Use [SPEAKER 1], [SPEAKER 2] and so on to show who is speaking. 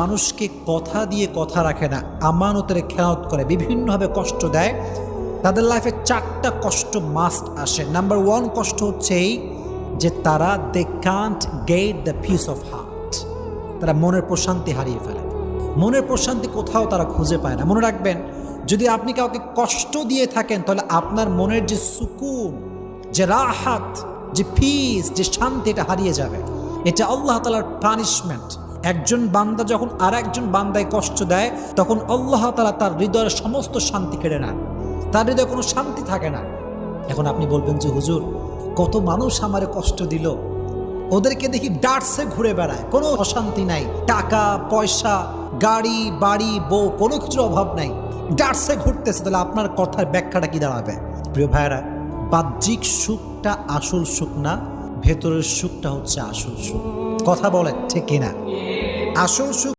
[SPEAKER 1] মানুষকে কথা দিয়ে কথা রাখে না, আমানতের খেয়ালত করে, বিভিন্নভাবে কষ্ট দেয়। তাদের লাইফে চারটা কষ্ট মাস্ট আসে। নাম্বার ওয়ান কষ্ট হচ্ছে এই যে তারা they can't get the peace of heart তারা মনের প্রশান্তি হারিয়ে ফেলে। মনের প্রশান্তি কোথাও তারা খুঁজে পায় না। মনে রাখবেন, যদি আপনি কাউকে কষ্ট দিয়ে থাকেন, তাহলে আপনার মনের যে সুকুন, যে রাহাত, যে পিস যে শান্তি, এটা হারিয়ে যাবে। এটা আল্লাহ তালার পানিশমেন্ট একজন বান্দা যখন আর একজন বান্দায় কষ্ট দেয়, তখন আল্লাহ তালা তার হৃদয়ের সমস্ত শান্তি কেড়ে নেন। তার হৃদয়ে কোনো শান্তি থাকে না। এখন আপনি বলবেন যে, হুজুর, কত মানুষ আমারে কষ্ট দিল। ওদেরকে দেখি ডাটসে ঘুরে বেড়ায়। কোনো অশান্তি নাই। টাকা, পয়সা, গাড়ি, বাড়ি, বউ, কোনো কিছুর অভাব নাই। ডাটসে ঘুরতেছে, তাহলে আপনার কথার ব্যাখ্যাটা কি দাঁড়াবে? প্রিয় ভাইয়েরা, বাহ্যিক সুখটা আসল সুখ না, ভেতরের সুখটা হচ্ছে আসল সুখ। কথা বলেন, ঠিক কিনা? আসল সুখ